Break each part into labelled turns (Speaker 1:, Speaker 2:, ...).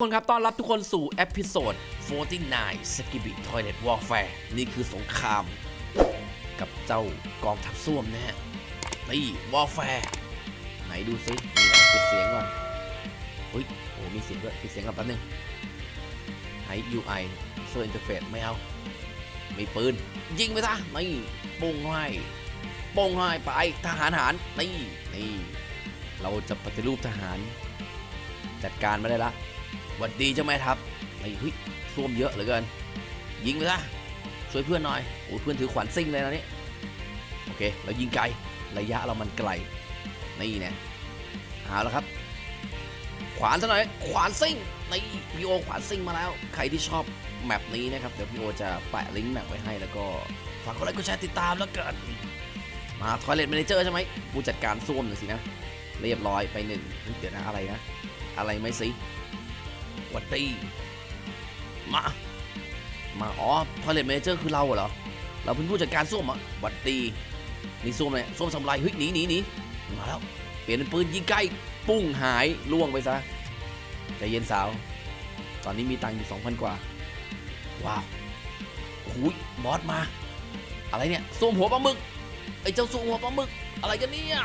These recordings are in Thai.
Speaker 1: ทุกคนครับ ต้อนรับทุกคนสู่เอพิโซด 49 s k i b i Toilet Warfare นี่คือสงคราม กับเจ้ากองทัพส้วมนะฮะนี่ Warfare ไหนดูซิ มีอะไรปิดเสียงก่อนอุ้ยโอ้มีเสียงด้วยปิดเสียงก่อนแป๊บนึงให้ UI User Interface ไม่เอา มีปืน ยิงไปซะนี่ปงให้ปงให้ไปทหารหารนี่นี่ เราจะปฏิรูปทหาร จัดการมาได้ละ หวัดดีเจ้าแม่ทัพไอ้เฮ้ยซ่วมเยอะเหลือเกิน ยิงไปซะช่วยเพื่อนหน่อยโอ้เพื่อนถือขวานซิ่งเลยนะนี่โอเคเรายิงไกลระยะเรามันไกลนี่เนี่ยเอาแล้วครับ ขวานซะหน่อยขวานซิ่งนี่พี่โอขวานซิ่งมาแล้ว ใครที่ชอบแมปนี้นะครับเดี๋ยวพี่โอจะแปะลิงก์แมปไว้ให้แล้วก็ฝากกดไลค์กดแชร์ติดตามแล้วกันมาทอยเล t แมเนเจอร์ใช่ไหมผู้จัดการซ่วมหน่อยสินะ เรียบร้อยไปหนึ่งเดี๋ยวนะอะไรนะ อะไรไหม่สิ วัดดีมา มาอ๋อพอเลตเมเจอร์คือเราเหรอ เราเป็นผู้จัดการส้วมอะวัดดีนี่ส้วมเลยส้วมสำไรเฮ้ยหนีหนีหนีมาแล้ว เปลี่ยนเป็นปืนยิงใกล้ปุ้งหายล่วงไปซะใจเย็นสาว ตอนนี้มีตังค์อยู่2,000กว่า ว้าวโอยบอสมา อะไรเนี่ยส้วมหัวปลาหมึก ไอ้เจ้าส้วมหัวปลาหมึก อะไรกันเนี่ย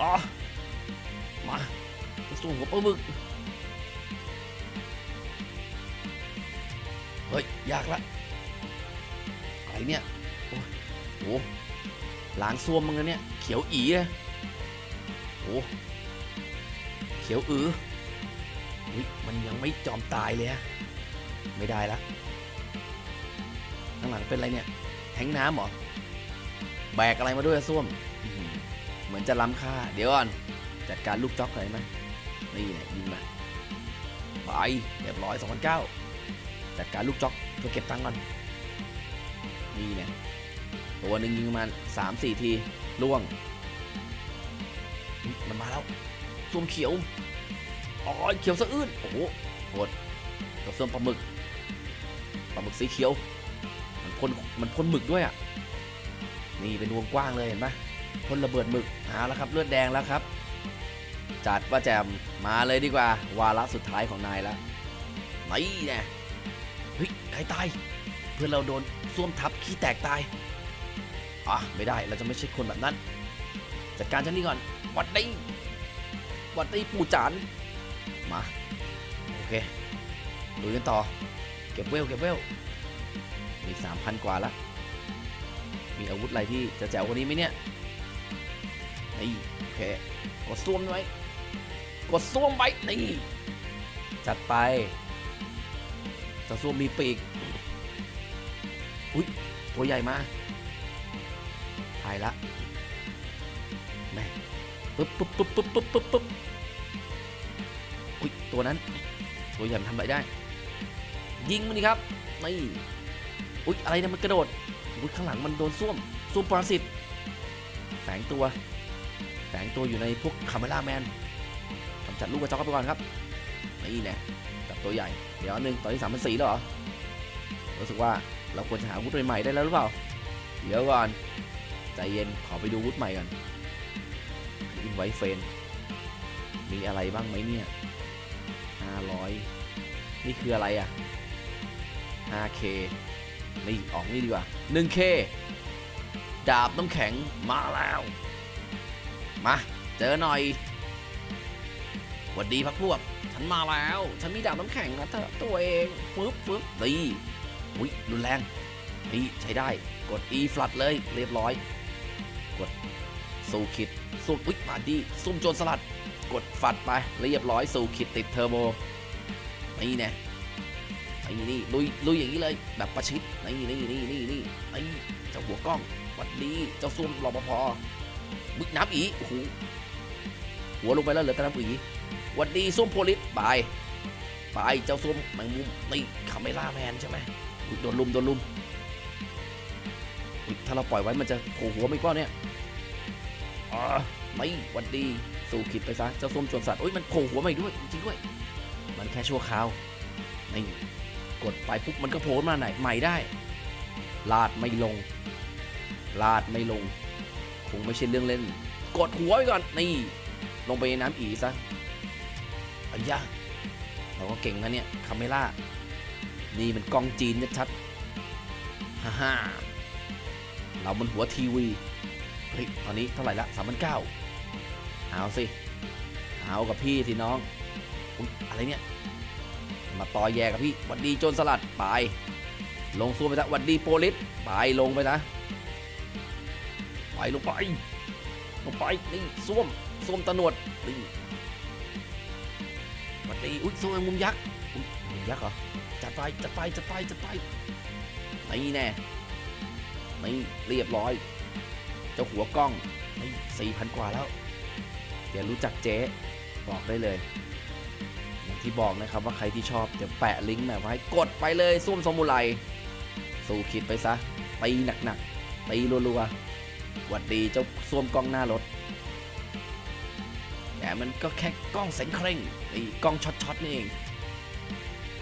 Speaker 1: อ๋อมา ส้วมหัวปลาหมึกเฮ้ยยากละอะไรเนี่ยโอ้โหล้างซ่วมมึงนะเนี่ยเขียวอีเลยโอ้เขียวอืออุ้ยมันยังไม่จอมตายเลยฮะไม่ได้ละข้างหลังเป็นอะไรเนี่ยแทงน้ำหรอแบกอะไรมาด้วยส้วม เหมือนจะล้ำค่า เดี๋ยวก่อน จัดการลูกจ็อกหน่อยไหม นี่เลยยิงมาไปเรียบร้อย2009จัดการลูกจ็อกเพื่อเก็บตังค์ก่อนนี่เนี่ยตัวหนึ่งยิงประมาณสามสี่ทีล่วงมันมาแล้วส้วมเขียวอ๋อเขียวสะอื้นโอ้โหโหดกับส้วมปลาหมึกปลาหมึกสีเขียว มันพ่นมันพ่นหมึกด้วยอะนี่เป็นวงกว้างเลยเห็นปะพ่นระเบิดหมึกหาแล้วครับเลือดแดงแล้วครับ จัดว่าแจมมาเลยดีกว่า วาระสุดท้ายของนายแล้วนี่แน่เฮ้ยใครตาย เพื่อนเราโดนส้วมทับขี้แตกตายอะไม่ได้เราจะไม่ใช่คนแบบนั้น จัดการฉันนี่ก่อนวัดดีหวัดดีปู่จานมาโอเคลุยกันต่อ เก็บเวลเก็บเวลมีสามพันกว่าละมีอาวุธอะไรที่จะแจ๋วกว่านี้ไหมเนี่ยนี่ เค กดส้วมไว้กดส้วมไว้นี่จัดไปจ้าส้วมมีปีก อุ้ยตัวใหญ่มาถ่ายละแม่ปึ๊บปึ๊บปึ๊บปึ๊บปึ๊บปึ๊บปึ๊บอุ้ยตัวนั้น ตัวใหญ่มันทำอะไรได้ ยิงมันดิครับนี่อุ้ยอะไรเนี่ยมันกระโดดอุ้ยข้างหลังมันโดนส้วมส้วมปรสิตแฝงตัว ฝงตัวอยู่ในพวกคาเมล่าแมนกำจัดลูกกระจอกไปก่อนครับนี่แน่จับตัวใหญ่ เดี๋ยวหนึ่งตอนที่สามพันสี่แล้วเหรอ รู้สึกว่าเราควรจะหาอาวุธใหม่ๆได้แล้วหรือเปล่า เดี๋ยวก่อน ใจเย็นขอไปดูอาวุธใหม่ก่อนอินไวเฟนมีอะไรบ้างไหมเนี่ยห้าร้อยนี่คืออะไรอะ 5K นี่ออกนี่ดีกว่า 1K ดาบน้ำแข็งมาแล้ว มา เจอหน่อยหวัดดีพักพวก ฉันมาแล้ว ฉันมีดาบน้ำแข็งนะเธอตัวเองฟึ๊บฟึ๊บนี่อุ้ยรุนแรงนี่ใช้ได้ กด E ฟลัดเลย เรียบร้อย กดสูคิดสูอุ้ยมาดีซุ่มโจรสลัด กดฝัดไป เรียบร้อยสูคิดติดเทอร์โบนี่แน่ไอ้นี่ลุยลุยอย่างนี้เลย แบบประชิดนี่นี่นี่นี่นี่ไอ้เจ้าหัวกล้องหวัดดีเจ้าซุ่มรอปภ บึกน้ำอีโอ้โหหัวลงไปแล้วเหลือแต่น้ำอีวัดดีส้มโพลิสไปไปเจ้าส้มแมงมุมนี่คาเมล่าแมนใช่ไหมโดนลุมโดนลุมถ้าเราปล่อยไว้มันจะโผล่หัวไม่ก้อนเนี่ยอ๋อไม่วัดดีสู่ขิดไปซะเจ้าส้มชวนสัตว์โอ้ยมันโผล่หัวไมาอีกด้วยจริงด้วย มันแค่ชั่วคราวนี่กดไปปุ๊บมันก็โผล่มาไหนใหม่ได้ ลาดไม่ลง ลาดไม่ลง คงไม่ใช่เรื่องเล่น กดหัวไปก่อน นี่ ลงไปในน้ำอีซะอยะเราก็เก่งนะเนี่ยคาเมล่า นี่มันกล้องจีนชัดๆฮ่าฮ่าเราบนหัวทีวี เฮ้ย ตอนนี้เท่าไหร่ละสามพันเก้าเอาสิ เอากับพี่สิน้องอุอะไรเนี่ย มาต่อแย่กับพี่หวัดดีโจรสลัด ไป ลงสู้ไปซะหวัดดีโปลิส ไปลงไปนะ ไปลงไป ลงไป นี่ส้วมส้วมตะนวดนี่หวัดดีอุ้ยส้วมมุมยักษ์มุมยักษ์เหรอ จัดไป จัดไป จัดไป จัดไป นี่แน่นี่เรียบร้อย เจ้าหัวกล้อง นี่สี่พันกว่าแล้ว เดี๋ยวรู้จักเจ๊บอกได้เลยอย่างที่บอกนะครับว่าใครที่ชอบจะแปะลิงก์แบบไว้กดไปเลยส้วมสมุไรสู้คิดไปซะตีหนักๆตีรัวๆ หวัดดีเจ้าส้วมกล้องหน้ารถแต่มันก็แค่กล้องเสงเคร่งไอ้กล้องช็อตๆนี่เอง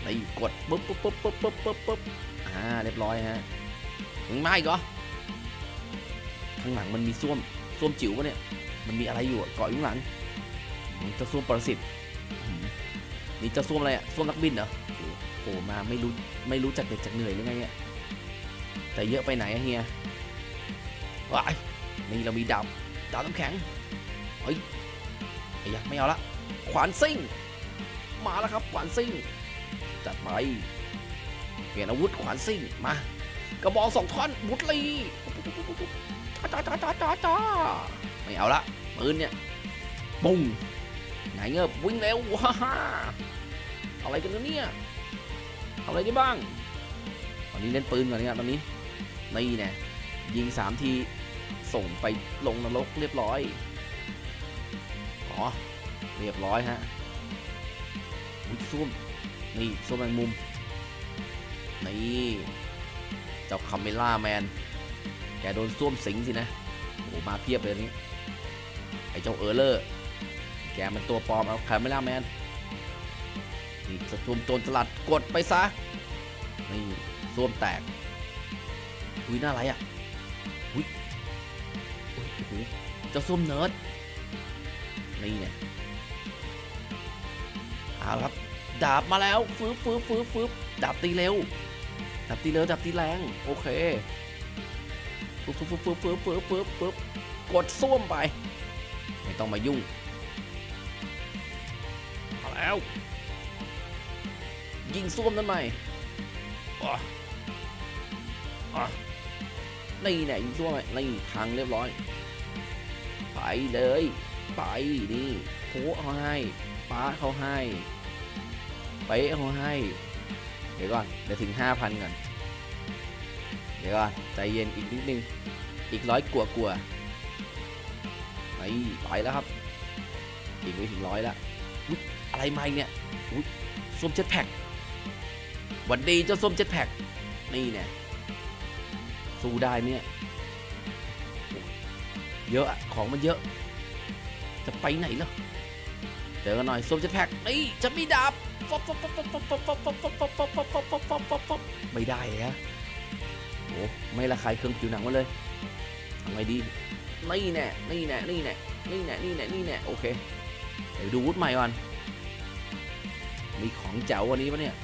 Speaker 1: ไอ้กดปุ๊บปุ๊บปุ๊บปุ๊บปุ๊บปุ๊บปุ๊บอ่าเรียบร้อยฮะมึงมาอีกเหรอข้างหลังมันมีส้วมส้วมจิ๋วปะเนี่ยมันมีอะไรอยู่อะเกาะอยู่หลังอืมเจะส้วมปรสิตนี่เจะส้วมอะไรอะส้วมนักบินเหรอโอ้โหมาไม่รู้ไม่รู้จักเด็ดจากเหนื่อยหรือไงเนี่ยแต่เยอะไปไหนอะเฮีย ว้ายนี่เรามีดาบดาบน้ำแข็ง เฮ้ยไอ้ยะไม่เอาละ ขวานซิ่ง มาแล้วครับ ขวานซิ่ง จัดไป เปลี่ยนอาวุธขวานซิ่ง มา กระบอกสองท่อนบุตรีจ้าจ้าจ้าจ้าจ้าไม่เอาละปืนเนี่ย ปุ้งไหนเงือบวิ่งเร็วว้าฮ่าอะไรกันเนี่ยเอาอะไรได้บ้าง ตอนนี้เล่นปืนก่อนเนี่ยตอนนี้ นี่แน่ ยิงสามที ส่งไปลงนรกเรียบร้อย อ๋อ เรียบร้อยฮะอุ้ยซุ่มนี่ซุ่มแมงมุม นี่เจ้าคาเมล่าแมน แกโดนส้วมสิงสินะ โอ้มาเพียบเลยนี่ ไอ้เจ้าเออร์เลอร์ แกมันตัวปลอมเอาครไม่ล่าแมน นี่สะทุมโจรสลัดกดไปซะ นี่ส้วมแตกอุ้ยน่าไรอะ อุ้ยโอ้โหเจ้าส้มเนิร์ดนี่เนี่ยเอาครับดาบมาแล้วฟืบฟืบฟืบฟืบดาบตีเร็วดาบตีเร็วดาบตีแรงโอเคปึ๊บปึ๊บปึ๊บปึ๊บปึ๊บปึ๊บปึ๊บกดส้วมไป ไม่ต้องมายุ่งมาแล้ว ยิงส้วมนั่นไหมอ๋ออ๋อนี่แน่ยิงส้วมไหมนี่พังเรียบร้อย เลย ไปนี่โหเขาให้ป้าเขาให้ไปเขาให้ เดี๋ยวก่อนเดี๋ยวถึง5,000ก่อน เดี๋ยวก่อนใจเย็นอีกนิดนึง อีกร้อยกลัวกลัวไปไปแล้วครับ อีกไม่ถึงร้อยล้วอุ๊ยอะไรมาเนี่ยอุ๊ยส้มเจ็ตแพ็กหวันดีเจ้าส้มเจ็ตแพ็กนี่เนี่ยสู้ได้เนี่ย เยอะของมันเยอะ จะไปไหนล่ะเจอกันหน่อยโซมจะแพ็กนี่จะมีดาบไม่ได้ฮะโอ้ไม่ละคายเครื่องผิวหนังมาเลยทำไงดีนี่แน่นี่แน่นี่แน่นี่แน่นี่แน่นี่แน่โอเคเดี๋ยวดูวุฒิใหม่ก่อนมีของเจ๋ววันนี้ปะเนี่ย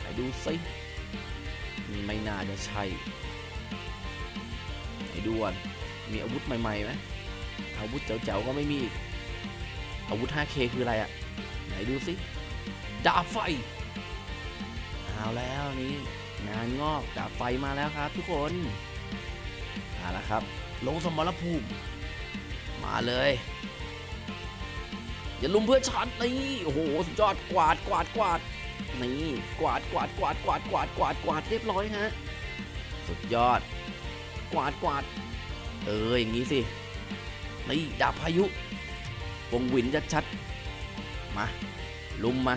Speaker 1: ไหดูซิไม่น่าจะใช่ไหดูก่อน มีอาวุธใหม่ๆไหมอาวุธเจ๋วๆก็ไม่มีอีกอาวุธ 5K คืออะไรอะไหนดูซิดาบไฟ เอาแล้วนี่งานงอกดาบไฟมาแล้วครับทุกคนมาล้วครับ ลงสมรภูมิ มาเลย อย่าลุมเพื่อช็อตนี่โอ้โหสุดยอดกวาดกวาดกวาดนี่กวาดกวาดกวาดกวาดกวาดกวาดกวาดเรียบร้อยฮะ สุดยอด กวาดกวาด เอออย่างนี้สินี่ดาบพายุ วงหวินชัดๆมา ลุมมา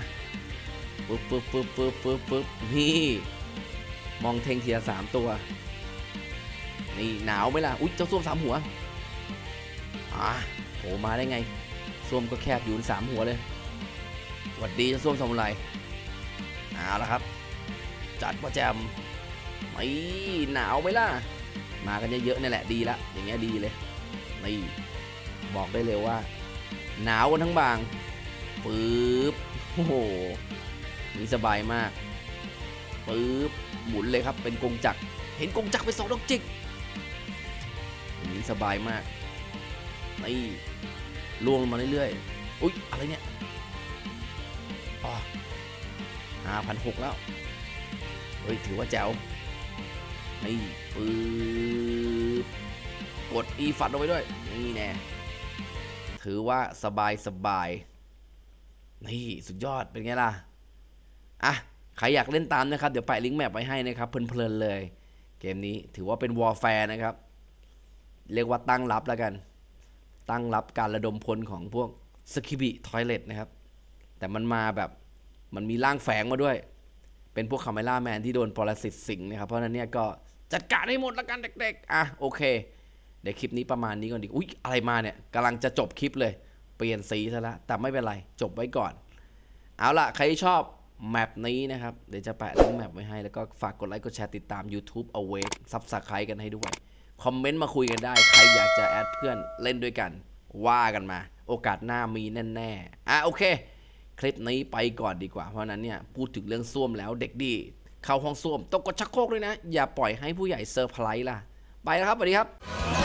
Speaker 1: ปึ๊บปึ๊บปึ๊บปึ๊บปึ๊บปึ๊บนี่มองเทงเทียสามตัว นี่หนาวไหมล่ะ อุ๊ย เจ้าส้วมสามหัว อ่าโผมาได้ไงส้วมก็แคบอยู่สามหัวเลยหวัดดีเจ้าส้วมสมุไรเอาละครับ จัดประแจมไม่หนาวไหมล่ะ มากันเยอะๆนี่แหละดีละอย่างเงี้ยดีเลยนี่บอกได้เลยว่า หนาวกันทั้งบางปึ๊บโอ้โหนี่สบายมากปึ๊บหมุนเลยครับเป็นกงจักรเห็นกงจักรไปสองดอกจิกอันนี้สบายมากนี่ล่วงลงมาเรื่อยๆ อุ๊ย อะไรเนี่ยอ๋อห้าพันหกแล้ว เฮ้ย ถือว่าแจ๋ว นี่ปึ๊บกดอีฟัดลงไปด้วย นี่แน่ถือว่าสบายสบายนี่สุดยอดเป็นไงล่ะ อะ ใครอยากเล่นตามนะครับ เดี๋ยวแปลิงก์แมปไว้ให้นะครับ เพลินๆเลย เกมนี้ถือว่าเป็นวอร์แฟร์นะครับ เรียกว่าตั้งรับแล้วกัน ตั้งรับการระดมพลของพวกสกิบิทอยเลตนะครับ แต่มันมาแบบมันมีร่างแฝงมาด้วย เป็นพวกคาเมล่าแมนที่โดนปรสิตสิงนะครับ เพราะฉะนั้นเนี่ยก็ จัดการให้หมดละกันเด็กๆ อะโอเค เดี๋ยวคลิปนี้ประมาณนี้ก่อนดี อุ๊ยอะไรมาเนี่ยกำลังจะจบคลิปเลย เปลี่ยนสีซะแล้วแต่ไม่เป็นไร จบไว้ก่อน เอาล่ะ ใครชอบแมปนี้นะครับ เดี๋ยวจะแปะลิงก์แมปไว้ให้ แล้วก็ฝากกดไลค์กดแชร์ติดตาม YouTube Awake ซับสไครต์กันให้ด้วย คอมเมนต์มาคุยกันได้ ใครอยากจะแอดเพื่อนเล่นด้วยกัน ว่ากันมา โอกาสหน้ามีแน่ๆ อะโอเค คลิปนี้ไปก่อนดีกว่า เพราะฉะนั้นเนี่ยพูดถึงเรื่องส้วมแล้วเด็กดี เข้าห้องส้วมต้องกดชักโครกด้วยนะ อย่าปล่อยให้ผู้ใหญ่เซอร์ไพรส์ล่ะ ไปแล้วครับสวัสดีครับ